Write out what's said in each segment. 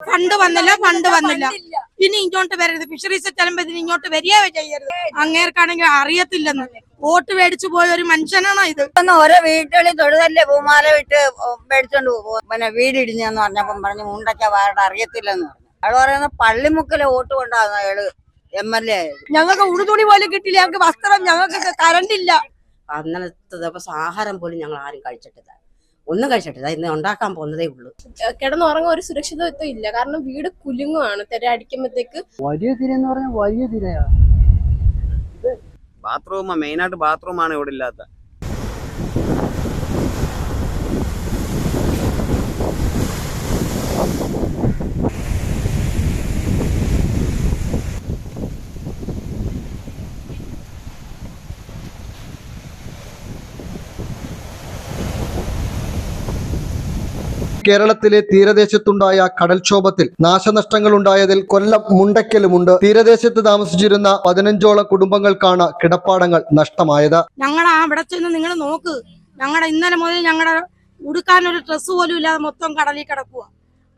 Fund വന്നില്ല fund വന്നില്ല. ഇനി ഇങ്ങോട്ട് വരരുത്. ഫിഷറീസ് ചെല്ലുമ്പോ ഇതിന് ഇങ്ങോട്ട് വരിക ചെയ്യരുത്. അങ്ങേർക്കാണെങ്കിൽ അറിയത്തില്ലെന്ന്. വോട്ട് മേടിച്ചു പോയ ഒരു മനുഷ്യനാണോ ഇത്? ഓരോ വീട്ടുകളിൽ തൊഴുതല്ലേ പൂമാല വിട്ട് മേടിച്ചോണ്ട് പോകും പിന്നെ വീടിടിഞ്ഞെന്ന് പറഞ്ഞപ്പം പറഞ്ഞു മുണ്ടയ്ക്ക വാരുടെ അറിയത്തില്ലെന്ന് പറഞ്ഞു. പറയുന്ന പള്ളിമുക്കിലെ വോട്ട് കൊണ്ടാണ് അയാൾ എം എൽ എ ആയത്. ഞങ്ങൾക്ക് ഉടുതുണി പോലും കിട്ടില്ല ഞങ്ങൾക്ക് വസ്ത്രം ഞങ്ങൾക്ക് കറണ്ട് ഇല്ല അന്നത്തെ ദിവസം ആഹാരം പോലും ഞങ്ങൾ ആരും കഴിച്ചിട്ടില്ല. ഒന്നും കഴിച്ചിട്ടില്ല. ഇന്ന് ഉണ്ടാക്കാൻ പോകുന്നതേ ഉള്ളൂ. കിടന്നുറങ്ങാൻ ഒരു സുരക്ഷിതത്വം ഇല്ല. കാരണം വീട് കുലുങ്ങുവാണ്. തിര അടിക്കുമ്പോഴത്തേക്ക് വലിയ തിര എന്ന് പറഞ്ഞാൽ വലിയ തിരയാണ് ബാത്റൂം മെയിനായിട്ട് ബാത്റൂമാണ് ഇവിടെ ഇല്ലാത്ത. കേരളത്തിലെ തീരദേശത്തുണ്ടായ കടൽക്ഷോഭത്തിൽ നാശനഷ്ടങ്ങൾ ഉണ്ടായതിൽ കൊല്ലം മുണ്ടയ്ക്കലുമുണ്ട് തീരദേശത്ത് താമസിച്ചിരുന്ന പതിനഞ്ചോളം കുടുംബങ്ങൾക്കാണ് കിടപ്പാടങ്ങൾ നഷ്ടമായത്. ഞങ്ങൾ ചെന്ന് നിങ്ങൾ നോക്ക്. ഞങ്ങളുടെ ഇന്നലെ മുതൽ ഞങ്ങളുടെ ഉടുക്കാൻ ഒരു ഡ്രസ്സ് പോലും ഇല്ലാതെ മൊത്തം കടലിൽ കിടക്കുക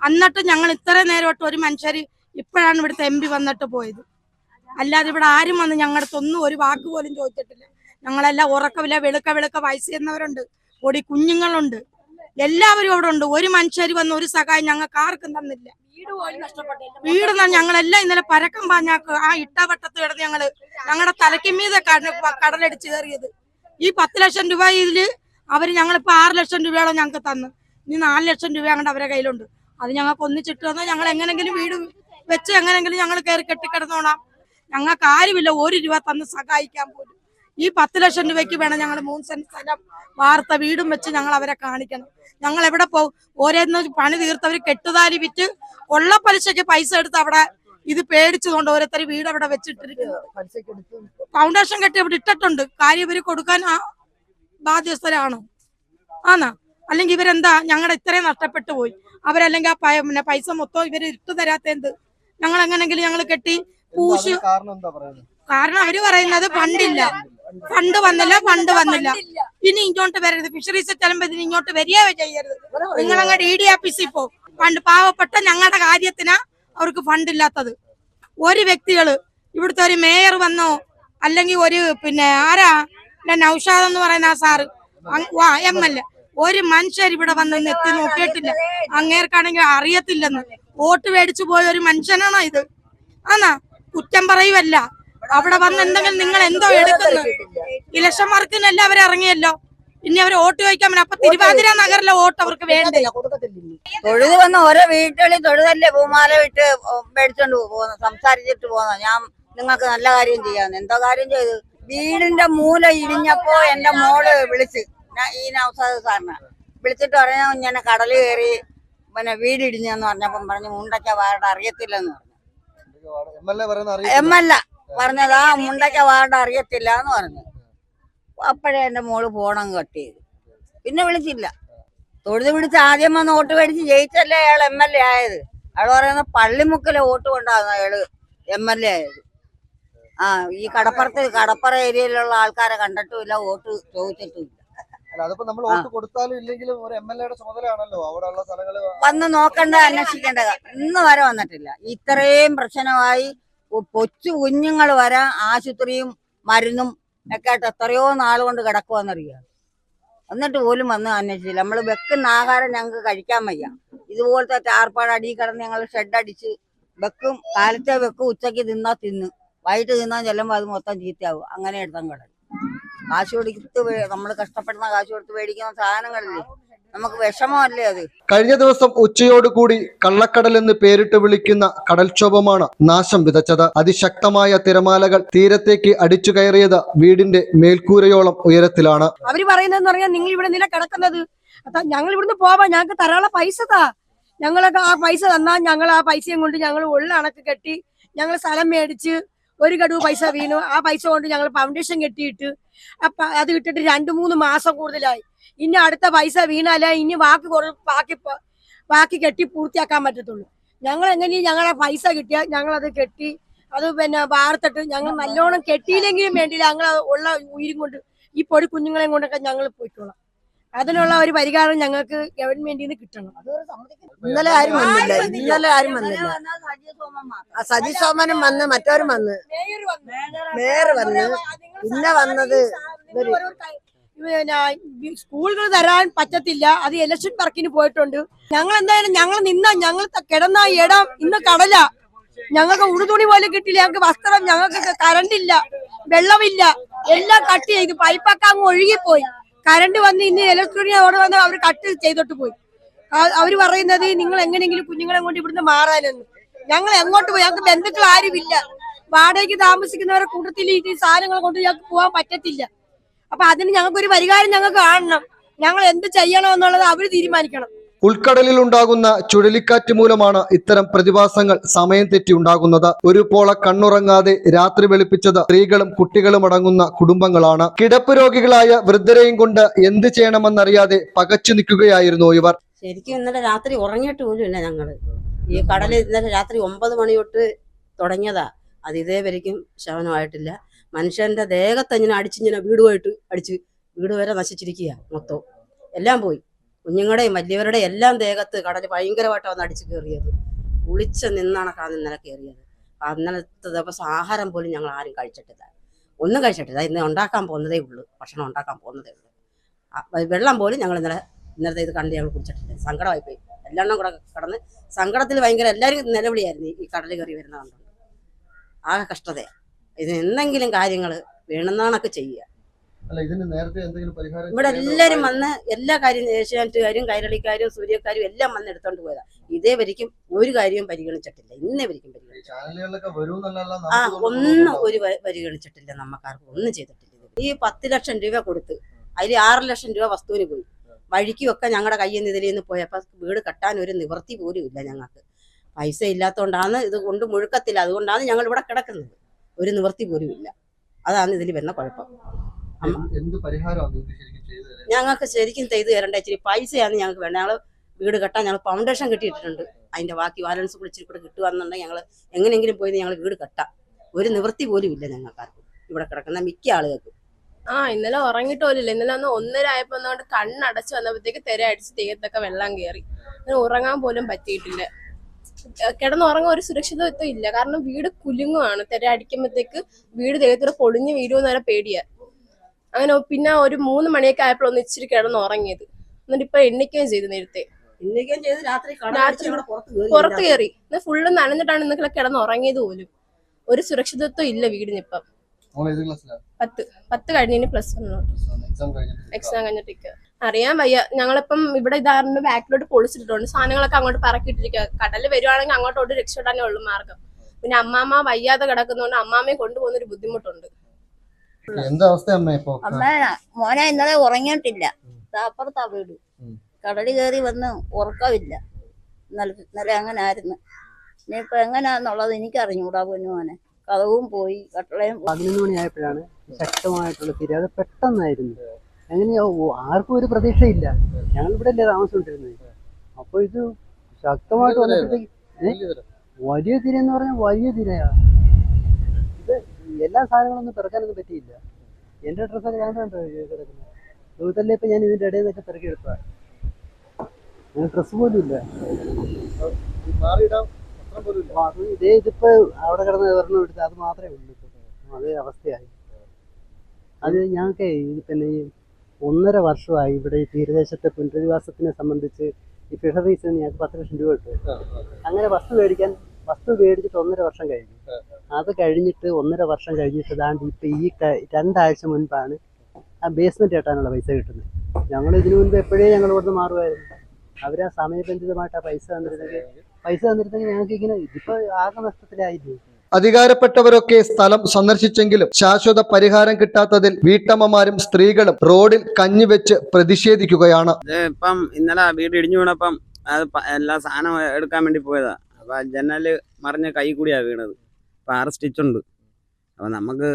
എന്നിട്ട് ഞങ്ങൾ ഇത്രയും നേരമായിട്ട് ഒരു മനുഷ്യർ ഇപ്പോഴാണ് ഇവിടുത്തെ എം വന്നിട്ട് പോയത്. അല്ലാതെ ഇവിടെ ആരും വന്ന് ഞങ്ങളുടെ ഒന്നും ഒരു വാക്ക് പോലും ചോദിച്ചിട്ടില്ല. ഞങ്ങളെല്ലാം ഉറക്കമില്ല വെളുക്ക വെളുക്ക വയസ്സ് ചെയ്യുന്നവരുണ്ട് പൊടി കുഞ്ഞുങ്ങളുണ്ട്. എല്ലാവരും അവിടെ ഉണ്ട്. ഒരു മനുഷ്യർ വന്ന് ഒരു സഹായം ഞങ്ങൾക്ക് ആർക്കും തന്നില്ല. വീട് ഞങ്ങളെല്ലാം ഇന്നലെ പരക്കം പാഞ്ഞാക്ക് ആ ഇട്ടവട്ടത്ത് കിടന്ന് ഞങ്ങൾ ഞങ്ങളുടെ തലയ്ക്ക് മീതെ കട- കടലടിച്ച് കയറിയത്. ഈ പത്ത് ലക്ഷം രൂപ ഇതിൽ അവർ ഞങ്ങളിപ്പോ ആറ് ലക്ഷം രൂപയോളം ഞങ്ങൾക്ക് തന്നു. ഇനി നാല് ലക്ഷം രൂപ അങ്ങോട്ട് അവരെ കയ്യിലുണ്ട്. അത് ഞങ്ങൾക്ക് ഒന്നിച്ചിട്ട് തന്നാൽ ഞങ്ങൾ എങ്ങനെങ്കിലും വീട് വെച്ച് എങ്ങനെങ്കിലും ഞങ്ങൾ കയറി കെട്ടിക്കിടന്നോണം ഞങ്ങൾക്ക് ആരുമില്ല. ഒരു രൂപ തന്ന് സഹായിക്കാൻ പോലും. ഈ പത്ത് ലക്ഷം രൂപയ്ക്ക് വേണം ഞങ്ങൾ മൂന്ന് സെന്റ് സ്ഥലം വാർത്ത വീടും വെച്ച് ഞങ്ങൾ അവരെ കാണിക്കണം. ഞങ്ങൾ എവിടെ പോകും ഓരോന്ന് പണി തീർത്തവർ കെട്ടുതാരി വിറ്റ് കൊള്ളപ്പലിശയ്ക്ക് പൈസ എടുത്ത് അവിടെ ഇത് പേടിച്ചുകൊണ്ട് ഓരോരുത്തർ വീട് അവിടെ വെച്ചിട്ടിരിക്കുന്നു. ഫൗണ്ടേഷൻ കെട്ടി അവിടെ ഇട്ടിട്ടുണ്ട്. കാര്യം ഇവർ കൊടുക്കാൻ ആ ബാധ്യസ്ഥരാണോ. ആന്നാ? അല്ലെങ്കിൽ ഇവരെന്താ ഞങ്ങളുടെ ഇത്രയും നഷ്ടപ്പെട്ടു പോയി. അവരല്ലെങ്കിൽ ആ പിന്നെ പൈസ മൊത്തം ഇവർ ഇട്ടു തരാത്ത എന്ത്? ഞങ്ങൾ എങ്ങനെങ്കിലും ഞങ്ങൾ കെട്ടി പൂശി കാരണം അവർ പറയുന്നത് ഫണ്ടില്ല ഫണ്ട് വന്നില്ല ഫണ്ട് വന്നില്ല. ഇനി ഇങ്ങോട്ട് വരരുത്. ഫിഷറീസ് ചെല്ലുമ്പോ ഇതിന് ഇങ്ങോട്ട് വരികയോ ചെയ്യരുത്. നിങ്ങൾ അങ്ങോട്ട് ഡി ഡി ഓഫീസിൽ പോകും ഫണ്ട് പാവപ്പെട്ട ഞങ്ങളുടെ കാര്യത്തിനാ അവർക്ക് ഫണ്ട് ഇല്ലാത്തത്. ഒരു വ്യക്തികൾ ഇവിടുത്തെ ഒരു മേയർ വന്നോ അല്ലെങ്കിൽ ഒരു പിന്നെ ആരാ? നൌഷാദ് എന്ന് പറയുന്ന ആ സാറ്. M L A. ഒരു മനുഷ്യർ ഇവിടെ വന്ന് എത്തി നോക്കിയിട്ടില്ല. അങ്ങേർക്കാണെങ്കിൽ അറിയത്തില്ലെന്ന്. വോട്ട് മേടിച്ചു പോയ ഒരു മനുഷ്യനാണോ ഇത്? ആന്നാ. കുറ്റം പറയുമല്ല അവിടെ വന്ന് എന്തെങ്കിലും നിങ്ങൾ എന്തോ എടുക്കുന്നു? ഇലക്ഷൻ വർക്കിനല്ല അവർ ഇറങ്ങിയല്ലോ. ഇനി അവർ വോട്ട് ചോദിക്കാൻ അപ്പൊ തിരുവാതിര നഗറിലെ വോട്ട് അവർക്ക് വേണ്ടില്ല തൊഴുത് വന്ന ഓരോ വീട്ടുകളിൽ തൊഴുതല്ലേ പൂമാല വിട്ട് മേടിച്ചോണ്ട് പോകുന്നു സംസാരിച്ചിട്ട് പോകുന്നു. ഞാൻ നിങ്ങൾക്ക് നല്ല കാര്യം ചെയ്യാന്ന്. എന്തോ കാര്യം ചെയ്തു? വീടിന്റെ മൂല ഇടിഞ്ഞപ്പോ എന്റെ മോൾ വിളിച്ച് ഞാൻ ഈ നൗസാദ് സാറിന് വിളിച്ചിട്ട് പറഞ്ഞ ഇങ്ങനെ കടൽ കയറി പിന്നെ വീട് ഇടിഞ്ഞെന്ന് പറഞ്ഞപ്പം പറഞ്ഞു മുണ്ടയ്ക്ക വാരുടെ അറിയത്തില്ലെന്ന് പറഞ്ഞു. M L A. പറയുന്ന ആ മുണ്ടയ്ക്ക വാർഡ് അറിയത്തില്ല എന്ന് പറഞ്ഞു. അപ്പോഴേ എന്റെ മോൾ ഫോണം കട്ട് ചെയ്തു. പിന്നെ വിളിച്ചില്ല. തൊഴുത് പിടിച്ച് ആദ്യം വന്ന് വോട്ട് മേടിച്ച് ജയിച്ചല്ലേ അയാൾ എം എൽ എ ആയത്. അയാൾ പറയുന്ന പള്ളിമുക്കിലെ വോട്ട് കൊണ്ടാണ് അയാൾ എം എൽ എ ആയത്. ആ ഈ കടപ്പുറത്ത് കടപ്പുറ ഏരിയയിലുള്ള ആൾക്കാരെ കണ്ടിട്ടുമില്ല വോട്ട് ചോദിച്ചിട്ടുമില്ല. അതിപ്പോ നമ്മൾ വോട്ട് കൊടുത്താലും ഇല്ലെങ്കിലും ഒരു എം എൽ എയുടെ ചുമതലയാണല്ലോ. വന്ന് നോക്കണ്ട അന്വേഷിക്കേണ്ട. ഇന്ന് വരെ വന്നിട്ടില്ല. ഇത്രയും പ്രശ്നമായി കൊച്ചു കുഞ്ഞുങ്ങൾ വരെ ആശുപത്രിയും മരുന്നും ഒക്കെ ആയിട്ട് എത്രയോ നാൾ കൊണ്ട് കിടക്കുവാന്നറിയാം? എന്നിട്ട് പോലും വന്ന് അന്വേഷിച്ചില്ല. നമ്മൾ വെക്കുന്ന ആഹാരം ഞങ്ങൾക്ക് കഴിക്കാൻ വയ്യ. ഇതുപോലത്തെ ടാർപ്പാട് അടിയിൽ കിടന്ന് ഞങ്ങൾ ഷെഡ് അടിച്ച് വെക്കും. കാലത്തെ വെക്കും ഉച്ചയ്ക്ക് തിന്നാ തിന്ന്. വൈകിട്ട് തിന്നാൻ ചെല്ലുമ്പോൾ അത് മൊത്തം ചീത്തയാവും. അങ്ങനെ എടുത്താൽ കിടക്കും. കാശ് കൊടുത്ത് നമ്മൾ കഷ്ടപ്പെടുന്ന കാശ് കൊടുത്ത് മേടിക്കുന്ന സാധനങ്ങളില്ലേ? നമുക്ക് വിഷമമല്ലേ അത്? കഴിഞ്ഞ ദിവസം ഉച്ചയോടുകൂടി കള്ളക്കടൽ എന്ന് പേരിട്ട് വിളിക്കുന്ന കടൽക്ഷോഭമാണ് നാശം വിതച്ചത്. അതിശക്തമായ തിരമാലകൾ തീരത്തേക്ക് അടിച്ചു കയറിയത് വീടിന്റെ മേൽക്കൂരയോളം ഉയരത്തിലാണ്. അവർ പറയുന്നതെന്ന് പറഞ്ഞാൽ നിങ്ങൾ ഇവിടെ നില കിടക്കുന്നത്. ഞങ്ങൾ ഇവിടുന്ന് പോവാ. ഞങ്ങൾക്ക് തരാളെ പൈസ താ. ഞങ്ങളൊക്കെ ആ പൈസ തന്നാൽ ഞങ്ങൾ ആ പൈസയും കൊണ്ട് ഞങ്ങൾ ഉള്ളണക്ക് കെട്ടി ഞങ്ങൾ സ്ഥലം മേടിച്ച് ഒരു കടുവ് പൈസ വീണു. ആ പൈസ കൊണ്ട് ഞങ്ങൾ ഫൗണ്ടേഷൻ കെട്ടിയിട്ട് അപ്പൊ അത് ഇട്ടിട്ട് രണ്ടു മൂന്ന് മാസം കൂടുതലായി. ഇനി അടുത്ത പൈസ വീണാലേ ഇനി ബാക്കി ബാക്കി ബാക്കി കെട്ടി പൂർത്തിയാക്കാൻ പറ്റത്തുള്ളൂ. ഞങ്ങൾ എങ്ങനെയും ഞങ്ങളെ പൈസ കിട്ടിയാൽ ഞങ്ങളത് അത് കെട്ടി അത് പിന്നെ വാർത്തിട്ട് ഞങ്ങൾ നല്ലോണം കെട്ടിയില്ലെങ്കിലും വേണ്ടിയില്ല. ഞങ്ങൾ ഉള്ള ഉയരും കൊണ്ട് ഈ പൊടി കുഞ്ഞുങ്ങളെയും കൊണ്ടൊക്കെ ഞങ്ങൾ പോയിക്കോളാം. അതിനുള്ള ഒരു പരിഹാരം ഞങ്ങൾക്ക് ഗവൺമെന്റിൽ നിന്ന് കിട്ടണം. ഇന്നലെ ആരും വന്നില്ല. ഇന്നലെ ആരും വന്നില്ല. ആ സജി സോമനും വന്ന് മറ്റവരും വന്ന്. മേയർ വന്ന്. പിന്നെ വന്നത് ഇവർ. പിന്നെ സ്കൂളുകൾ തരാൻ പറ്റത്തില്ല. അത് ഇലക്ഷൻ വർക്കിന് പോയിട്ടുണ്ട്. ഞങ്ങൾ എന്തായാലും ഞങ്ങൾ നിന്ന ഞങ്ങൾ കിടന്ന ഇടം ഇന്ന് കടല ഞങ്ങൾക്ക് ഉടുതുണി പോലും കിട്ടില്ല. ഞങ്ങൾക്ക് വസ്ത്രം ഞങ്ങൾക്ക് കറണ്ട് ഇല്ല. വെള്ളമില്ല. എല്ലാം കട്ട് ചെയ്ത് പൈപ്പൊക്കെ അങ്ങ് ഒഴുകിപ്പോയി. കറണ്ട് വന്ന് ഇന്ന് ഇലക്ട്രോണിക് അവിടെ വന്ന് അവർ കട്ട് ചെയ്തിട്ട് പോയി. അവർ പറയുന്നത് നിങ്ങൾ എങ്ങനെയെങ്കിലും കുഞ്ഞുങ്ങളെ കൊണ്ട് ഇവിടുന്ന് മാറാനെന്ന്. ഞങ്ങൾ എങ്ങോട്ട് പോയി? ഞങ്ങൾക്ക് ബന്ധുക്കൾ ആരുമില്ല. വാടകയ്ക്ക് താമസിക്കുന്നവരെ കൂട്ടത്തിൽ ഈ സാധനങ്ങൾ കൊണ്ട് ഞങ്ങൾക്ക് പോകാൻ പറ്റത്തില്ല. അപ്പൊ അതിന് ഞങ്ങൾക്ക് ഒരു പരിഹാരം ഞങ്ങൾ കാണണം. ഞങ്ങൾ എന്ത് ചെയ്യണം എന്നുള്ളത് അവർ തീരുമാനിക്കണം. ഉൾക്കടലിൽ ഉണ്ടാകുന്ന ചുഴലിക്കാറ്റ് മൂലമാണ് ഇത്തരം പ്രതിഭാസങ്ങൾ സമയം തെറ്റി ഉണ്ടാകുന്നത്. ഒരു പോള കണ്ണുറങ്ങാതെ രാത്രി വെളുപ്പിച്ചത് സ്ത്രീകളും കുട്ടികളും അടങ്ങുന്ന കുടുംബങ്ങളാണ്. കിടപ്പ് രോഗികളായ വൃദ്ധരെയും കൊണ്ട് എന്ത് ചെയ്യണമെന്നറിയാതെ പകച്ചു നിൽക്കുകയായിരുന്നു ഇവർ. ശരിക്കും ഇന്നലെ രാത്രി ഉറങ്ങിയിട്ട് പോലും ഞങ്ങൾ. ഈ കടൽ ഇന്നലെ രാത്രി ഒമ്പത് മണി തൊട്ട് തുടങ്ങിയതാ. അത് ഇതേവരെയും ശവനമായിട്ടില്ല മനുഷ്യന്റെ ദേഹത്തെ ഇങ്ങനെ അടിച്ചിങ്ങനെ പോയിട്ട് അടിച്ച് വീട് വരെ നശിച്ചിരിക്കുക മൊത്തം. എല്ലാം പോയി. കുഞ്ഞുങ്ങളുടെയും വലിയവരുടെയും എല്ലാം ദേഹത്ത് കടൽ ഭയങ്കരമായിട്ട് വന്ന് അടിച്ചു കയറിയത്. കുളിച്ച് നിന്നാണ് കാ ഇന്നലെ കയറിയത്. അന്നലത്തെ ദിവസം ആഹാരം പോലും ഞങ്ങൾ ആരും കഴിച്ചിട്ടില്ല. ഒന്നും കഴിച്ചിട്ടില്ല. ഇന്ന് ഉണ്ടാക്കാൻ പോകുന്നതേ ഉള്ളൂ. ഭക്ഷണം ഉണ്ടാക്കാൻ പോകുന്നതേ ഉള്ളൂ. വെള്ളം പോലും ഞങ്ങൾ ഇന്നലെ ഇന്നലത്തെ ഇത് കണ്ട് ഞങ്ങൾ കുടിച്ചിട്ടില്ല. സങ്കടമായി പോയി. എല്ലാം കൂടെ കടന്ന് സങ്കടത്തിൽ ഭയങ്കര എല്ലാവരും നിലവിളിയായിരുന്നു ഈ കടൽ കയറി വരുന്ന കണ്ടുകൊണ്ട് ആകെ കഷ്ടതയാണ് ഇതിന് എന്തെങ്കിലും കാര്യങ്ങൾ വേണമെന്നാണൊക്കെ ചെയ്യുക. ഇവിടെ എല്ലാവരും വന്ന് എല്ലാ കാര്യം ഏഷ്യാനെറ്റുകാരും കൈരളിക്കാരും സൂര്യക്കാരും എല്ലാം വന്ന് എടുത്തോണ്ട് പോയതാ. ഇതേ വരിക്കും ഒരു കാര്യവും പരിഗണിച്ചിട്ടില്ല. ഇന്നേ വരിക്കും പരിഗണിച്ചിട്ടില്ല. ആ ഒന്നും ഒരു പരിഗണിച്ചിട്ടില്ല നമ്മക്കാർക്ക്. ഒന്നും ചെയ്തിട്ടില്ല ഈ പത്ത് ലക്ഷം രൂപ കൊടുത്ത് അതിൽ ആറ് ലക്ഷം രൂപ വസ്തുവിന് പോയി. വഴിക്കുമൊക്കെ ഞങ്ങളുടെ കയ്യിൽ നിന്ന് ഇതിൽ നിന്ന് പോയപ്പോൾ വീട് കെട്ടാൻ ഒരു നിവൃത്തി പോലും ഇല്ല ഞങ്ങൾക്ക് പൈസ ഇല്ലാത്തതുകൊണ്ടാണ് ഇത് കൊണ്ട് മുഴുക്കത്തില്ല. അതുകൊണ്ടാണ് ഞങ്ങൾ ഇവിടെ കിടക്കുന്നത്. ഒരു നിവൃത്തി പോലും ഇല്ല. അതാണ് ഇതിൽ വരുന്ന കുഴപ്പം. എന്ത് പരിഹാരമാണ് നിങ്ങൾക്ക് ശരിക്കും ചെയ്തു തരണ്ട ഞങ്ങൾക്ക് ശരിക്കും ചെയ്ത് തരേണ്ട ഇച്ചിരി പൈസയാണ് ഞങ്ങൾക്ക് വേണ്ട ഞങ്ങൾ വീട് കെട്ടാൻ ഞങ്ങൾ ഫൗണ്ടേഷൻ കെട്ടിയിട്ടുണ്ട് അതിന്റെ ബാക്കി ബാലൻസ് കൂടി ഇച്ചിരി കൂടെ കിട്ടുകയെന്നുണ്ടെങ്കിൽ ഞങ്ങൾ എങ്ങനെയെങ്കിലും പോയി ഞങ്ങൾ വീട് കെട്ടാം. ഒരു നിവൃത്തി പോലും ഇല്ല ഞങ്ങൾക്കാർക്കും. ഇവിടെ കിടക്കുന്ന മിക്ക ആളുകൾക്കും. ആ ഇന്നലെ ഉറങ്ങിട്ട് പോലില്ല ഇന്നലെ ഒന്ന് ഒന്നര ആയപ്പോ ഒന്നുകൊണ്ട് കണ്ണടച്ച് വന്നപ്പോഴത്തേക്ക് തെര അടിച്ച് തീയത്തൊക്കെ വെള്ളം കയറി അങ്ങനെ ഉറങ്ങാൻ പോലും പറ്റിയിട്ടില്ല. കിടന്നുറങ്ങാൻ ഒരു സുരക്ഷിതത്വം ഇല്ല. കാരണം വീട് കുലുങ്ങുവാണ്. തെര അടിക്കുമ്പോഴത്തേക്ക് വീട് ദേഹത്തൂടെ പൊളിഞ്ഞ് വീഴുമെന്ന് വരെ പേടിയാ. അങ്ങനെ പിന്നെ ഒരു മൂന്ന് മണിയൊക്കെ ആയപ്പോൾ ഒന്ന് ഇച്ചിരി കിടന്നുറങ്ങിയത്. എന്നിട്ട് ഇപ്പൊ എണ്ണിക്കുകയും ചെയ്തു നേരത്തെ. പുറത്ത് കയറി ഫുള്ള് നനഞ്ഞിട്ടാണ് ഇന്നൊക്കെ കിടന്നുറങ്ങിയത് പോലും. ഒരു സുരക്ഷിതത്വം ഇല്ല വീടിനിപ്പം പത്ത്. പത്ത് കഴിഞ്ഞു പ്ലസ് വൺ എക്സാം കഴിഞ്ഞിട്ട് എക്സാം കഴിഞ്ഞിട്ടിരിക്കുക അറിയാൻ വയ്യ. ഞങ്ങളിപ്പം ഇവിടെ ഇതാറിന്റെ ബാക്കിലോട്ട് പൊളിച്ചിട്ടുണ്ട് സാധനങ്ങളൊക്കെ അങ്ങോട്ട് പറക്കിയിട്ടിരിക്കുക കടൽ വരുവാണെങ്കിൽ അങ്ങോട്ടോട്ട് രക്ഷപ്പെടാനേ ഉള്ളൂ മാർഗം. പിന്നെ അമ്മാമ്മ വയ്യാതെ കിടക്കുന്നതുകൊണ്ട് അമ്മാമ്മയെ കൊണ്ടുപോകുന്ന ഒരു ബുദ്ധിമുട്ടുണ്ട്. എന്താ അവസ്ഥ അമ്മ ഇപ്പൊ? അമ്മ മോനെ ഇന്നലെ ഉറങ്ങിയിട്ടില്ല. ദാ അപ്പുറത്താ വീട്. കടൽ കയറി വന്ന് ഉറക്കമില്ല. ഇന്നലെ ഇന്നലെ അങ്ങനെ ആയിരുന്നു ഇനിയിപ്പൊ എങ്ങനെയാന്നുള്ളത് എനിക്ക് അറിഞ്ഞൂടാ പൊന്നു മോനെ കഥവും പോയി കട്ടളയും. പതിനൊന്ന് മണിയായപ്പോഴാണ് ശക്തമായിട്ടുള്ള തിരി അത് പെട്ടെന്നായിരുന്നു. എങ്ങനെയാ ആർക്കും ഒരു പ്രതീക്ഷയില്ല. ഞങ്ങൾ ഇവിടെ അല്ലേ താമസിച്ചോണ്ടിരുന്നത്. അപ്പൊ ഇത് ശക്തമായിട്ട് വന്നപ്പോഴത്തേക്ക്? വലിയ തിര. എന്ന് പറഞ്ഞാൽ വലിയ തിരയാ. ഇത് എല്ലാ സാധനങ്ങളൊന്നും പിറക്കാനൊന്നും പറ്റിയില്ല. എന്റെ ഡ്രസ്സൊക്കെ ഞാൻ കിടക്കുന്നത്. ഇപ്പൊ ഞാൻ ഇതിന്റെ ഇടയിൽ നിന്നൊക്കെ പിറക്കി എടുത്താ ഡ്രസ്സ് പോലും ഇല്ല. മാറിയിടാം. വസ്ത്രം പോലും ഇല്ല. ഇതേ ഇതിപ്പോ അവിടെ കിടന്ന് ഒരെണ്ണം എടുത്ത് അത് മാത്രമേ ഉള്ളൂ. അതേ അവസ്ഥയായി. അത് ഞങ്ങൾക്ക് പിന്നെ ഈ ഒന്നര വർഷമായി ഇവിടെ ഈ തീരദേശത്തെ പുനരധിവാസത്തിനെ സംബന്ധിച്ച് ഈ ഫിഷറീസിന് ഞങ്ങൾക്ക് പത്ത് ലക്ഷം രൂപ കിട്ടും. അങ്ങനെ വസ്തു മേടിക്കാൻ വസ്തു മേടിച്ചിട്ട് ഒന്നര വർഷം കഴിഞ്ഞു. അത് കഴിഞ്ഞിട്ട് ഒന്നര വർഷം കഴിഞ്ഞിട്ട് ദാണ്ട് ഇപ്പൊ ഈ രണ്ടാഴ്ച മുൻപാണ് ആ ബേസ്മെന്റ് കെട്ടാനുള്ള പൈസ കിട്ടുന്നത്. ഞങ്ങൾ ഇതിനു മുൻപ് എപ്പോഴേ ഞങ്ങൾ ഇവിടുന്ന് മാറുമായിരുന്നു. അവരാ സമയബന്ധിതമായിട്ട് ആ പൈസ തന്നിരുന്നെങ്കിൽ പൈസ തന്നിരുന്നെങ്കിൽ ഞങ്ങൾക്ക് ഇങ്ങനെ ഇതിപ്പോ ആകെ നഷ്ടത്തിലായില്ലേ അധികാരപ്പെട്ടവരൊക്കെ സ്ഥലം സന്ദർശിച്ചെങ്കിലും ശാശ്വത പരിഹാരം കിട്ടാത്തതിൽ വീട്ടമ്മമാരും സ്ത്രീകളും റോഡിൽ കഞ്ഞിവെച്ച് പ്രതിഷേധിക്കുകയാണ്. ഇപ്പം ഇന്നലെ വീട് ഇടിഞ്ഞു വീണപ്പം അത് എല്ലാ സാധനം എടുക്കാൻ വേണ്ടി പോയതാ. അപ്പൊ ജനൽ മറിഞ്ഞ കൈ കൂടിയാ വീണത്. അപ്പൊ ആറ് സ്റ്റിച്ചുണ്ട്. അപ്പൊ നമുക്ക്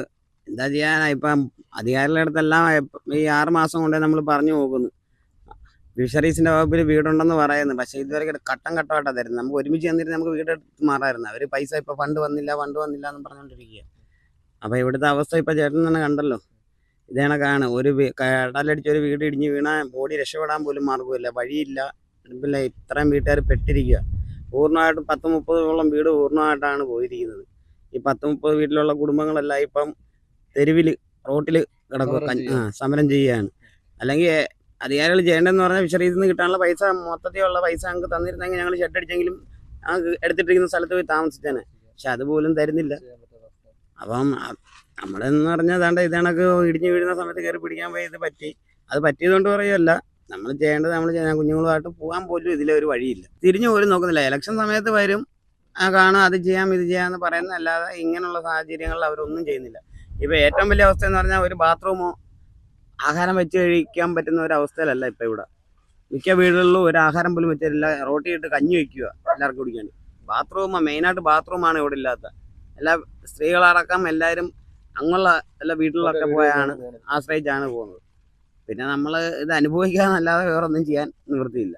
എന്താ ചെയ്യാനാ? ഇപ്പം അധികാരികളുടെ അടുത്തെല്ലാം ഈ ആറ് മാസം കൊണ്ടേ നമ്മൾ പറഞ്ഞു പോകുന്നു. ഫിഷറീസിന്റെ വകുപ്പിൽ വീടുണ്ടെന്ന് പറയുന്നു. പക്ഷേ ഇതുവരെ ഘട്ടം കട്ടമായിട്ടാ തരുന്നത്. നമുക്ക് ഒരുമിച്ച് തന്നിട്ട് നമുക്ക് വീട് എടുത്ത് മാറായിരുന്നു അവർ പൈസ ഇപ്പൊ ഫണ്ട് വന്നില്ല ഫണ്ട് വന്നില്ല എന്ന് പറഞ്ഞുകൊണ്ടിരിക്കുക അപ്പോൾ ഇവിടുത്തെ അവസ്ഥ ഇപ്പൊ ചേട്ടൻ തന്നെ കണ്ടല്ലോ. ഇത് കണക്കാണ്. ഒരു കടലടിച്ചൊരു കടലടിച്ച് ഒരു വീട് ഇടിഞ്ഞ് വീണാൽ ബോഡി രക്ഷപ്പെടാൻ പോലും മാർഗമില്ല വഴിയില്ല. പിന്നെ ഇത്രയും വീട്ടുകാർ പെട്ടിരിക്കുക പൂർണമായിട്ടും പത്ത് മുപ്പതോളം വീട് പൂർണമായിട്ടാണ് പോയിരിക്കുന്നത്. ഈ പത്ത് മുപ്പത് വീട്ടിലുള്ള കുടുംബങ്ങളെല്ലാം ഇപ്പം തെരുവിൽ റോട്ടിൽ കിടക്കുക സമരം ചെയ്യുകയാണ് അല്ലെങ്കിൽ അധികാരികൾ ചെയ്യേണ്ടതെന്ന് പറഞ്ഞാൽ ഫിഷറീസിൽ നിന്ന് കിട്ടാനുള്ള പൈസ മൊത്തത്തിലുള്ള പൈസ ഞങ്ങൾക്ക് തന്നിരുന്നെങ്കിൽ ഞങ്ങൾ ഷെഡ് അടിച്ചെങ്കിലും ഞങ്ങൾക്ക് എടുത്തിട്ടിരിക്കുന്ന സ്ഥലത്ത് പോയി താമസിച്ചേനെ പക്ഷെ അതുപോലും തരുന്നില്ല. അപ്പം നമ്മളെന്ന് പറഞ്ഞാൽ അതാണ്ട് ഇത് ഇടിഞ്ഞു വീഴുന്ന സമയത്ത് കയറി പിടിക്കാൻ പോയി ഇത് പറ്റി. അത് പറ്റിയതുകൊണ്ട് പറയുമല്ല നമ്മൾ ചെയ്യേണ്ടത് നമ്മൾ ചെയ്യാൻ കുഞ്ഞുങ്ങളുമായിട്ട് പോകാൻ പോലും ഇതിലെ ഒരു വഴിയില്ല. തിരിഞ്ഞു പോലും നോക്കുന്നില്ല. ഇലക്ഷൻ സമയത്ത് വരും. ആ കാണും അത് ചെയ്യാം ഇത് ചെയ്യാമെന്ന് പറയുന്നതല്ലാതെ ഇങ്ങനെയുള്ള സാഹചര്യങ്ങളിൽ അവരൊന്നും ചെയ്യുന്നില്ല. ഇപ്പോൾ ഏറ്റവും വലിയ അവസ്ഥ എന്ന് പറഞ്ഞാൽ ഒരു ബാത്റൂമോ ആഹാരം വെച്ച് കഴിക്കാൻ പറ്റുന്ന ഒരു അവസ്ഥയിലല്ല ഇപ്പൊ ഇവിടെ. മിക്ക വീടുകളിലും ഒരു ആഹാരം പോലും വെച്ചിട്ടില്ല റോട്ടി ഇട്ട് കഞ്ഞി വെക്കുക എല്ലാവർക്കും കുടിക്കാൻ. ബാത്റൂം മെയിനായിട്ട് ബാത്റൂമാണ് ഇവിടെ ഇല്ലാത്ത. എല്ലാ സ്ത്രീകളടക്കം എല്ലാവരും അങ്ങുള്ള എല്ലാ വീട്ടിലൊക്കെ പോയാണ് ആശ്രയിച്ചാണ് പോകുന്നത്. പിന്നെ നമ്മൾ ഇത് അനുഭവിക്കാന്നല്ലാതെ വേറെ ഒന്നും ചെയ്യാൻ നിവൃത്തിയില്ല.